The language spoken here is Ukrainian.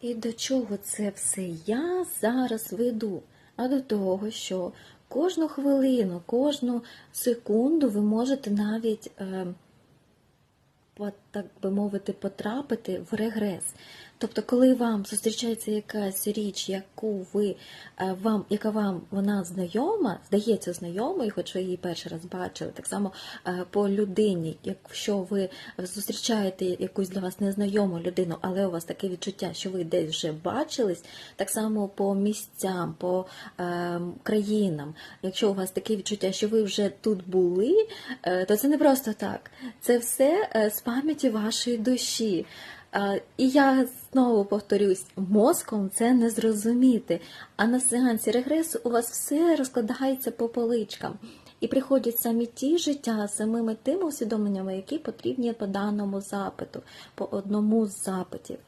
І до чого це все я зараз веду? А до того, що кожну хвилину, кожну секунду ви можете навіть, е, так би мовити, потрапити в регрес. Тобто, коли вам зустрічається якась річ, яку ви е, вам, яка вам вона знайома, здається знайомою, хоч ви її перший раз бачили, так само е, по людині, якщо ви зустрічаєте якусь для вас незнайому людину, але у вас таке відчуття, що ви десь вже бачились, так само по місцям, по е, країнам. Якщо у вас таке відчуття, що ви вже тут були, е, то це не просто так. Це все е, з пам'яті вашої душі. Е, І я знову повторюсь, мозком це не зрозуміти. А на сеансі регресу у вас все розкладається по поличкам. І приходять самі ті життя, самими тими усвідомленнями, які потрібні по даному запиту, по одному з запитів.